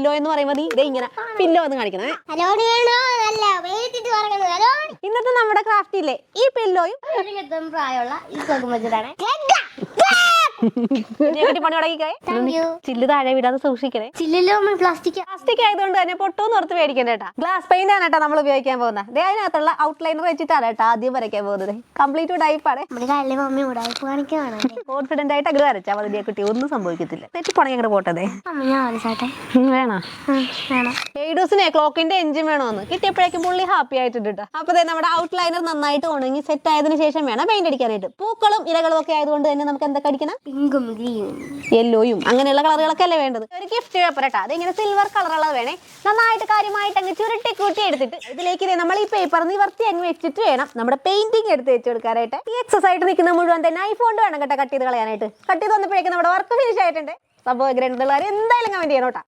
Pillow എന്ന് പറയുമ്പോൾ നീ ഇതേ ഇങ്ങനെ പില്ലോ എന്ന് കാണിക്കണേ. ഇന്നത്തെ നമ്മുടെ ക്രാഫ്റ്റില്ലേ ഈ പില്ലോയും പ്രായമുള്ള പണി തുടങ്ങിക്കേ. താങ്ക് യു ചില്ല് താഴെ വിടാതെ സൂക്ഷിക്കണേ. ചില്ലിലോ പ്ലാസ്റ്റിക് പ്ലാസ്റ്റിക് ആയതുകൊണ്ട് തന്നെ പൊട്ടൂന്ന് ഓർത്ത് മേടിക്കണ്ട കേട്ടാ. ഗ്ലാസ് പെയിന്റ് ആണ് കേട്ടോ നമ്മൾ ഉപയോഗിക്കാൻ പോകുന്നത്. ദേ അതിനകത്തുള്ള ഔട്ട്ലൈനർ വെച്ചിട്ടാണ് കേട്ടോ ആദ്യം വരയ്ക്കാൻ പോകുന്നത്. കംപ്ലീറ്റ് ഉടായിപ്പാണ് മമ്മി ഉടായ്പ കാണിക്കുകയാണ് കോൺഫിഡന്റ് ആയിട്ട് അങ്ങനെ വരച്ചാൽ മതി കുട്ടി. ഒന്നും സംഭവിക്കത്തില്ല. തെറ്റിപ്പോണെങ്കിൽ അങ്ങോട്ട് പോട്ടതേ വേണോ? എയ്ഡൂസിനെ ക്ലോക്കിന്റെ എഞ്ചിൻ വേണമെന്ന് കിട്ടിയപ്പോഴേക്കും പുള്ളി ഹാപ്പി ആയിട്ടുണ്ട് കേട്ടോ. അപ്പൊ നമ്മുടെ ഔട്ട്ലൈനർ നന്നായിട്ട് ഉണങ്ങി സെറ്റ് ആയതിനു ശേഷം വേണം പെയിന്റ് അടിക്കാനായിട്ട്. പൂക്കളും ഇലകളും ഒക്കെ ആയതുകൊണ്ട് തന്നെ നമുക്ക് എന്തൊക്കെ അടിക്കണം? പിങ്കും ഗ്രീനും. യെല്ലോയും അങ്ങനെയുള്ള കളറുകളൊക്കെ അല്ലേ വേണ്ടത്? ഒരു ഗിഫ്റ്റ് പേപ്പർ കേട്ടോ അതിങ്ങനെ സിൽവർ കളറുള്ളത് വേണേ. നന്നായിട്ട് കാര്യമായിട്ട് അങ്ങ് ചുരുട്ടി കൂട്ടി എടുത്തിട്ട് ഇതിലേക്ക് ഇതേ നമ്മൾ ഈ പേപ്പർ നിവർത്തി അങ്ങ് വെച്ചിട്ട് വേണം നമ്മുടെ പെയിന്റിംഗ് എടുത്ത് വെച്ച് കൊടുക്കാനായിട്ട്. ഈ എക്സസൈസ് ആയിട്ട് നിൽക്കുന്ന മുഴുവൻ തന്നെ ഐഫോൺ വേണം കേട്ടോ കട്ട് ചെയ്ത് കളയാനായിട്ട്. കട്ട് ചെയ്ത് വന്നപ്പോഴേക്കും നമ്മുടെ വർക്ക് ഫിനിഷ് ആയിട്ടുണ്ട്. സംഭവം ഗ്രന്ഥകാർ എന്തായാലും കമന്റ് ചെയ്യണം കേട്ടോ.